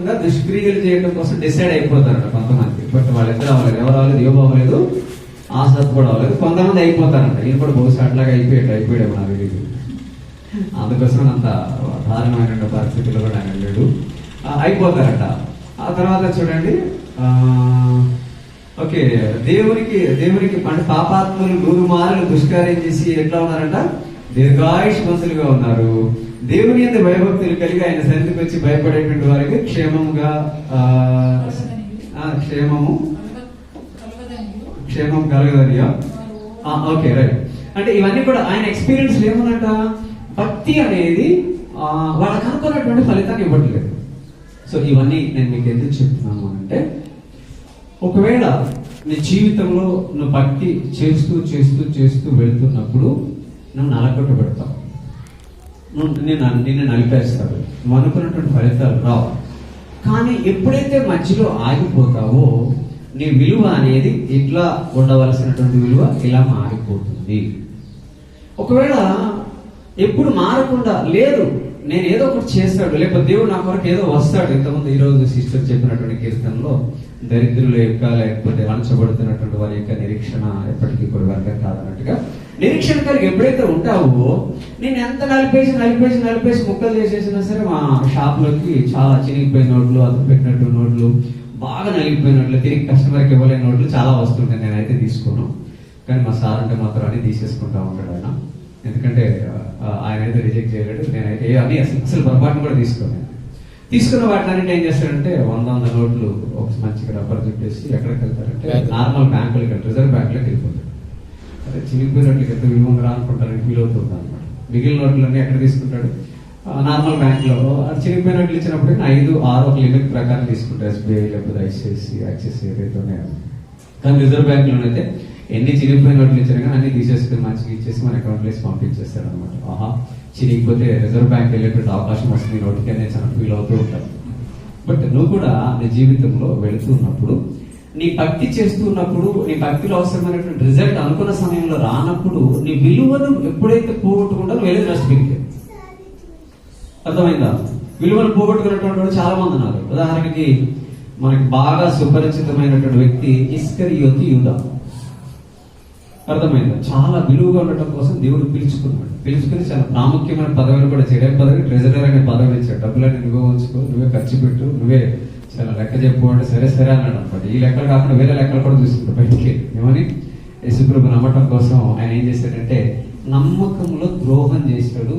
దుష్క్రియలు చేయడం కోసం డిసైడ్ అయిపోతారు కొంతమంది. బట్ వాళ్ళిద్దరు అవ్వలేదు. ఎవరు అవ్వలేదు? ఏం అవ్వలేదు. ఆసక్తి కూడా అవ్వలేదు. కొంతమంది అయిపోతారంట. ఈయన కూడా బహుశా అట్లాగా అయిపోయాడు అయిపోయాడు నాకు తెలియదు అందుకోసం అంత దారుణమైన పరిస్థితుల్లో కూడా ఆయన లేడు. ఆ, అయిపోతారట. ఆ తర్వాత చూడండి ఓకే దేవునికి దేవునికి అంటే పాపాత్ములు నూరు మారులు దుష్కార్యం చేసి ఎట్లా ఉన్నారంట? దీర్ఘాయుష్మంతులుగా ఉన్నారు. దేవుని యొక్క భయభక్తులు కలిగి ఆయన సన్నిధికి వచ్చి భయపడేటువంటి వారికి క్షేమంగా క్షేమము? క్షేమం కలగదని ఓకే రైట్. అంటే ఇవన్నీ కూడా ఆయన ఎక్స్పీరియన్స్ ఏమన్నట? భక్తి అనేది వాళ్ళకి అనుకున్నటువంటి ఫలితాన్ని ఇవ్వట్లేదు. సో ఇవన్నీ నేను మీకు ఎందుకు చెప్తున్నాను అంటే ఒకవేళ నీ జీవితంలో నువ్వు భక్తి చేస్తూ చేస్తూ చేస్తూ వెళ్తున్నప్పుడు నువ్వు నలగొట్టు పెడతావు నువ్వు నిన్ను నిన్ను నలిపేస్తాడు. నువ్వు అనుకున్నటువంటి ఫలితాలు రావు. కానీ ఎప్పుడైతే మధ్యలో ఆగిపోతావో నీ విలువ అనేది ఇట్లా ఉండవలసినటువంటి విలువ ఇలా మారిపోతుంది. ఒకవేళ ఎప్పుడు మారకుండా లేదు నేను ఏదో ఒకటి చేస్తాడు లేకపోతే దేవుడు నా కొరకు ఏదో వస్తాడు. ఇంతకుముందు ఈ రోజు సిస్టర్ చెప్పినటువంటి కీర్తనలో దరిద్రుల యొక్క లేకపోతే వంచబడుతున్నటువంటి వారి యొక్క నిరీక్షణ ఎప్పటికీ కూడా వర్గం కాదన్నట్టుగా నిరీక్షణ కలిగి ఎప్పుడైతే ఉంటావో నేను ఎంత నలిపేసి నలిపేసి నలిపేసి ముక్కలు చేసేసినా సరే మా షాప్లోకి చాలా చినిగిపోయిన నోట్లు అతను పెట్టినట్టు నోట్లు బాగా నలిగిపోయినట్లు తిరిగి కస్టమర్కి ఇవ్వలేని నోట్లు చాలా వస్తుంటాయి. నేనైతే తీసుకోను కానీ మా సార్ అంటే మాత్రం అన్ని తీసేసుకుంటా ఉంటాడు ఆయన. ఎందుకంటే ఆయన అయితే రిజెక్ట్ చేయలేడు. నేనైతే ఏ అన్ని అసలు అసలు పొరపాటును కూడా తీసుకోను. తీసుకున్న వాటిని ఏం చేస్తాడంటే వంద వంద నోట్లు ఒక మంచిగా రబ్బర్ చుట్టేసి ఎక్కడికి వెళ్తారంటే. నార్మల్ బ్యాంకులకి చినిగిపోయినట్లు ఎంత విలువ ఉందిరా ఫీల్ అవుతుంది అనమాట మిగిలిన నోట్లన్నీ ఎక్కడ తీసుకుంటాడు? నార్మల్ బ్యాంక్లో. చినిగిపోయినట్లు ఇచ్చినప్పుడు ఐదు ఆరు ఒక లిమిట్ ప్రకారం తీసుకుంటారు ఎస్బీఐ లేకపోతే ఐసిఐసి యాక్సిస్ ఏదైతే కానీ రిజర్వ్ బ్యాంక్లోనైతే ఎన్ని చిరిగిపోయిన నోట్లు ఇచ్చినా కానీ అన్ని తీసేస్తే మంచిగా ఇచ్చేసి మన అకౌంట్లో వేసి పంపించేస్తాడు అనమాట ఆహా చిరిగిపోతే రిజర్వ్ బ్యాంక్ వెళ్ళేటువంటి అవకాశం వస్తుంది నోటికి అనేది చాలా ఫీల్ అవుతూ ఉంటారు బట్ నువ్వు కూడా నీ జీవితంలో వెళుతున్నప్పుడు నీ భక్తి చేస్తున్నప్పుడు నీ భక్తిలో అవసరమైనటువంటి రిజల్ట్ అనుకున్న సమయంలో రానప్పుడు నీ విలువను ఎప్పుడైతే పోగొట్టుకుంటారో వేరే వెళ్ళి డస్ట్బిన్కి అర్థమైందా? విలువను పోగొట్టుకున్నటువంటి వాళ్ళు చాలా మంది ఉన్నారు. ఉదాహరణకి మనకి బాగా సుపరిచితమైనటువంటి వ్యక్తి ఇస్కరియోతి యూదా. అర్థమైందా? చాలా విలువగా ఉండటం కోసం దేవుడు పిలుచుకున్నాడు. పిలుచుకుని చాలా ప్రాముఖ్యమైన పదవిని కూడా చేయడం పదవి ట్రెజరర్ అనే పదవి ఇచ్చాడు. డబ్బులన్నీ నువ్వే ఉంచుకో నువ్వే ఖర్చు పెట్టు నువ్వే చాలా లెక్క చెప్పు అంటే సరే సరే అన్నాడు అనమాట ఈ లెక్కలు కాకుండా వేరే లెక్కలు కూడా చూసుకుంటాడు బయటికి. ఏమని? యేసుప్రభు నమ్మటం కోసం ఆయన ఏం చేశాడంటే నమ్మకంలో ద్రోహం చేశాడు.